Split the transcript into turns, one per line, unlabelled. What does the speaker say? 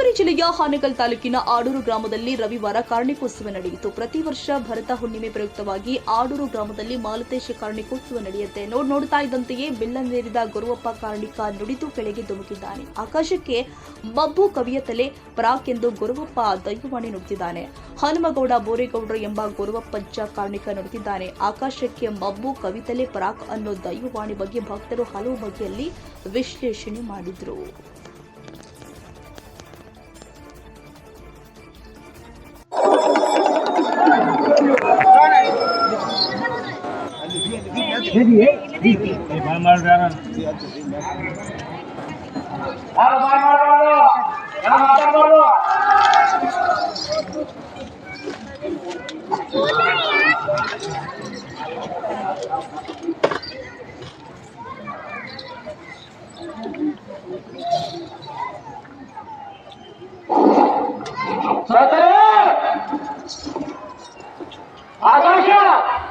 ಜಿಲ್ಲೆಯ ಹಾನಗಲ್ ತಾಲೂಕಿನ ಆಡೂರು ಗ್ರಾಮದಲ್ಲಿ ರವಿವಾರ ಕಾರ್ಣಿಕೋತ್ಸವ ನಡೆಯಿತು. ಪ್ರತಿ ವರ್ಷ ಭರತ ಹುಣ್ಣಿಮೆ ಪ್ರಯುಕ್ತವಾಗಿ ಆಡೂರು ಗ್ರಾಮದಲ್ಲಿ ಮಾಲತೇಶ ಕಾರ್ಣಿಕೋತ್ಸವ ನಡೆಯುತ್ತೆ. ನೋಡ್ ನೋಡ್ತಾ ಇದ್ದಂತೆಯೇ ಬಿಲ್ಲನೇರಿದ ಗುರುವಪ್ಪ ಕಾರ್ಣಿಕ ನುಡಿದು ಕೆಳಗೆ ಧುಮುಕಿದ್ದಾನೆ. ಆಕಾಶಕ್ಕೆ ಮಬ್ಬು ಕವಿಯ ತಲೆ, ಪ್ರಾಕ್ ಎಂದು ಗುರುವಪ್ಪ ದೈವವಾಣಿ ನುಡಿದಿದ್ದಾನೆ. ಹನುಮಗೌಡ ಬೋರೇಗೌಡರು ಎಂಬ ಗುರುವಪ್ಪಜ್ಜ ಕಾರ್ಣಿಕ ನುಡಿದಿದ್ದಾನೆ. ಆಕಾಶಕ್ಕೆ ಮಬ್ಬು ಕವಿತಲೆ ಪರಾಕ್ ಅನ್ನೋ ದೈವವಾಣಿ ಬಗ್ಗೆ ಭಕ್ತರು ಹಲವು ಬಗೆಯಲ್ಲಿ ವಿಶ್ಲೇಷಣೆ ಮಾಡಿದ್ರು.
Satana! Agora já!